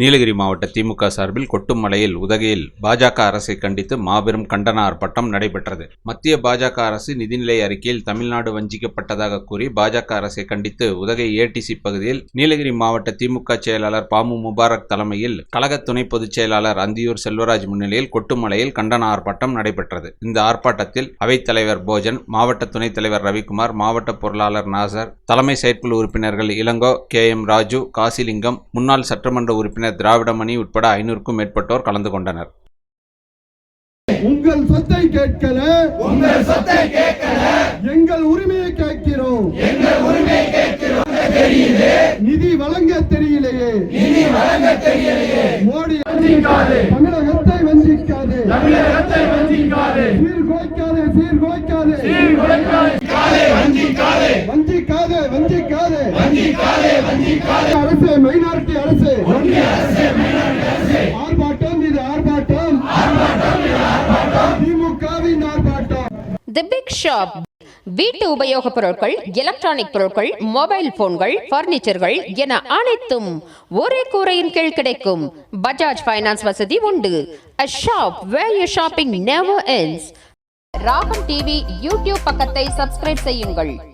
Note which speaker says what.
Speaker 1: நீலகிரி மாவட்ட திமுக சார்பில் கொட்டுமலையில் உதகையில் பாஜக அரசை கண்டித்து மாபெரும் கண்டன ஆர்ப்பாட்டம் நடைபெற்றது. மத்திய பாஜக அரசு நிதிநிலை அறிக்கையில் தமிழ்நாடு வஞ்சிக்கப்பட்டதாக கூறி பாஜக அரசை கண்டித்து உதகை ஏடிசி பகுதியில் நீலகிரி மாவட்ட திமுக செயலாளர் பாமு முபாரக் தலைமையில் கழக துணை பொதுச் செயலாளர் அந்தியூர் செல்வராஜ் முன்னிலையில் கொட்டுமலையில் கண்டன ஆர்ப்பாட்டம் நடைபெற்றது. இந்த ஆர்ப்பாட்டத்தில் அவைத்தலைவர் போஜன் மாவட்ட துணைத் தலைவர் ரவிக்குமார் மாவட்ட பொருளாளர் நாசர் தலைமை செயற்குழு உறுப்பினர்கள் இளங்கோ கே எம் ராஜு காசிலிங்கம் முன்னாள் சட்டமன்ற உறுப்பினர் திராவிடமணி உட்பட ஐநூறுக்கும் மேற்பட்டோர் கலந்து கொண்டனர்.
Speaker 2: உங்கள் சொத்தை கேட்கல. உங்கள் சொத்தை கேட்கல. எங்கள் உரிமையை கேட்கிறோம். எங்கள் உரிமையை கேட்கிறோம். நிதி வழங்க தெரியலையே. நிதி வழங்க தெரியலையே. மோடி வஞ்சிக்காதே. தமிழகத்தை வஞ்சிக்காதே. தமிழகத்தை வஞ்சிக்காதே. சீர்குலைக்காதே சீர்குலைக்காதே வஞ்சிக்காதே வஞ்சிக்காதே வஞ்சிக்காதே வஞ்சிக்காதே வஞ்சிக்காதே அரசு மைனாரிட்டி அரசு. ஆர்ப்பாட்டம் இது ஆர்ப்பாட்டம். திமுகவின் ஆர்ப்பாட்டம்.
Speaker 3: தி பிக் ஷாப் வீட்டு உபயோகப் பொருட்கள் எலக்ட்ரானிக் பொருட்கள் மொபைல் போன்கள் பர்னிச்சர்கள் என அனைத்தும் ஒரே கூரையின் கீழ் கிடைக்கும். பஜாஜ் ஃபைனான்ஸ் வசதி உண்டு. A shop where you shopping never ends. Ragam TV YouTube பக்கத்தை சப்ஸ்கிரைப் செய்யுங்கள்.